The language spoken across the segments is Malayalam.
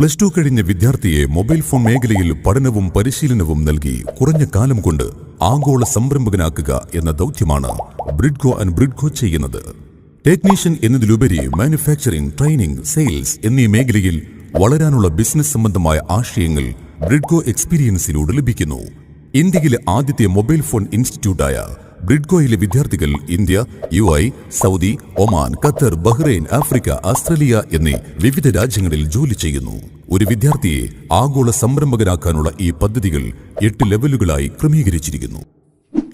പ്ലസ് ടു കഴിഞ്ഞ വിദ്യാർത്ഥിയെ മൊബൈൽ ഫോൺ മേഖലയിൽ പഠനവും പരിശീലനവും നൽകി കുറഞ്ഞ കാലം കൊണ്ട് ആഗോള സംരംഭകനാക്കുക എന്ന ദൗത്യമാണ് ബ്രിഡ്ഗോ ആൻഡ് ബ്രിഡ്ഗോ ചെയ്യുന്നത്. ടെക്നീഷ്യൻ എന്നതിലുപരി മാനുഫാക്ചറിംഗ് ട്രെയിനിംഗ് സെയിൽസ് എന്നീ മേഖലയിൽ വളരാനുള്ള ബിസിനസ് സംബന്ധമായ ആശയങ്ങൾ ബ്രിഡ്ഗോ എക്സ്പീരിയൻസിലൂടെ ലഭിക്കുന്നു. ഇന്ത്യയിലെ ആദ്യത്തെ മൊബൈൽ ഫോൺ ഇൻസ്റ്റിറ്റ്യൂട്ടായ ബ്രിഡ്കോയിലെ വിദ്യാർത്ഥികൾ India UAE Saudi Oman Qatar Bahrain Africa Australia എന്നീ വിവിധ രാജ്യങ്ങളിൽ ജോലി ചെയ്യുന്നു. ഒരു വിദ്യാർത്ഥിയെ ആഗോള സംരംഭകനാക്കാനുള്ള ഈ പദ്ധതികൾ എട്ട് ലെവലുകളായി ക്രമീകരിച്ചിരിക്കുന്നു.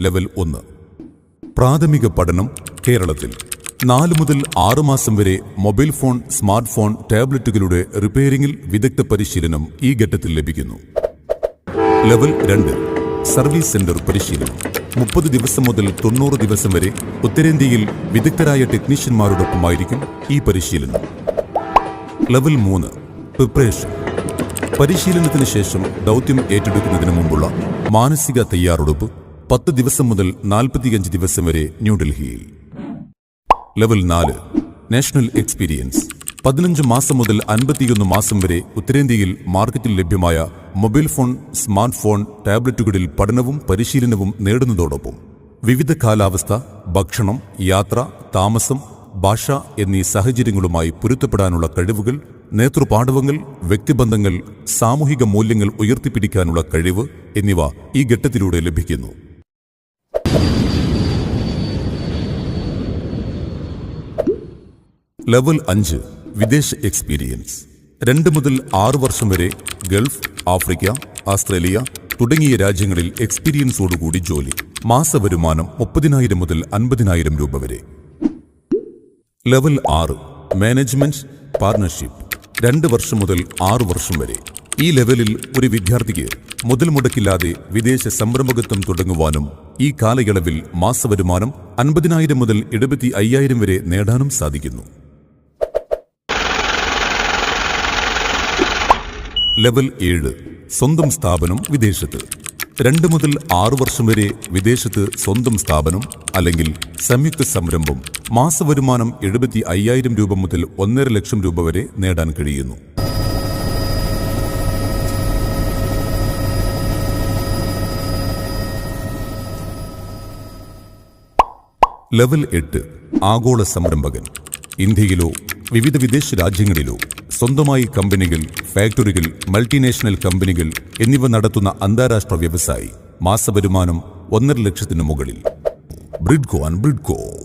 ലെവൽ ഒന്ന്. പ്രാഥമിക പഠനം കേരളത്തിൽ. നാല് മുതൽ ആറ് മാസം വരെ മൊബൈൽ ഫോൺ സ്മാർട്ട് ഫോൺ ടാബ്ലറ്റുകളുടെ റിപ്പയറിംഗിൽ വിദഗ്ധ പരിശീലനം ഈ ഘട്ടത്തിൽ ലഭിക്കുന്നു. ലെവൽ രണ്ട്. സർവീസ് സെന്റർ പരിശീലനം. മുപ്പത് ദിവസം മുതൽ തൊണ്ണൂറ് ദിവസം വരെ ഉത്തരേന്ത്യയിൽ വിദഗ്ധരായ ടെക്നീഷ്യന്മാരോടൊപ്പമായിരിക്കും ഈ പരിശീലനം. ലെവൽ മൂന്ന് പ്രിപ്പറേഷൻ പരിശീലനത്തിന് ശേഷം ദൗത്യം ഏറ്റെടുക്കുന്നതിന് മുമ്പുള്ള മാനസിക തയ്യാറെടുപ്പ് പത്ത് ദിവസം മുതൽ നാൽപ്പത്തിയഞ്ച് ദിവസം വരെ ന്യൂഡൽഹിയിൽ. ലെവൽ നാല് നാഷണൽ എക്സ്പീരിയൻസ് പതിനഞ്ച് മാസം മുതൽ അൻപത്തിയൊന്ന് മാസം വരെ ഉത്തരേന്ത്യയിൽ മാർക്കറ്റിൽ ലഭ്യമായ മൊബൈൽ ഫോൺ സ്മാർട്ട് ഫോൺ ടാബ്ലറ്റുകളിൽ പഠനവും പരിശീലനവും നേടുന്നതോടൊപ്പം വിവിധ കാലാവസ്ഥ ഭക്ഷണം യാത്ര താമസം ഭാഷ എന്നീ സാഹചര്യങ്ങളുമായി പൊരുത്തപ്പെടാനുള്ള കഴിവുകൾ നേതൃപാഠവങ്ങൾ വ്യക്തിബന്ധങ്ങൾ സാമൂഹിക മൂല്യങ്ങൾ ഉയർത്തിപ്പിടിക്കാനുള്ള കഴിവ് എന്നിവ ഈ ഘട്ടത്തിലൂടെ ലഭിക്കുന്നു. ലെവൽ അഞ്ച് വിദേശ എക്സ്പീരിയൻസ്. രണ്ട് മുതൽ ആറ് വർഷം വരെ ഗൾഫ് ആഫ്രിക്ക ആസ്ട്രേലിയ തുടങ്ങിയ രാജ്യങ്ങളിൽ എക്സ്പീരിയൻസോടുകൂടി ജോലി. മാസവരുമാനം മുപ്പതിനായിരം മുതൽ അൻപതിനായിരം രൂപ വരെ. ലെവൽ ആറ് മാനേജ്മെന്റ് പാർട്ണർഷിപ്പ്. രണ്ട് വർഷം മുതൽ ആറ് വർഷം വരെ. ഈ ലെവലിൽ ഒരു വിദ്യാർത്ഥിക്ക് മുതൽ മുടക്കില്ലാതെ വിദേശ സംരംഭകത്വം തുടങ്ങുവാനും ഈ കാലയളവിൽ മാസവരുമാനം അൻപതിനായിരം മുതൽ എഴുപത്തി അയ്യായിരം വരെ നേടാനും സാധിക്കുന്നു. ലെവൽ ഏഴ് സ്വന്തം സ്ഥാപനം വിദേശത്ത്. രണ്ട് മുതൽ ആറു വർഷം വരെ വിദേശത്ത് സ്വന്തം സ്ഥാപനം അല്ലെങ്കിൽ സംയുക്ത സംരംഭം മാസവരുമാനം എഴുപത്തി അയ്യായിരം രൂപ മുതൽ ഒന്നര ലക്ഷം രൂപ വരെ നേടാൻ കഴിയുന്നു. ലെവൽ എട്ട് ആഗോള സംരംഭകൻ. ഇന്ത്യയിലോ വിവിധ വിദേശ രാജ്യങ്ങളിലോ. സ്വന്തമായി കമ്പനികൾ ഫാക്ടറികൾ മൾട്ടിനാഷണൽ കമ്പനികൾ എന്നിവ നടത്തുന്ന അന്താരാഷ്ട്ര വ്യവസായി. മാസവരുമാനം ഒന്നര ലക്ഷത്തിനു മുകളിൽ. ബ്രിഡ്കോ ആൻഡ് ബ്രിഡ്കോ.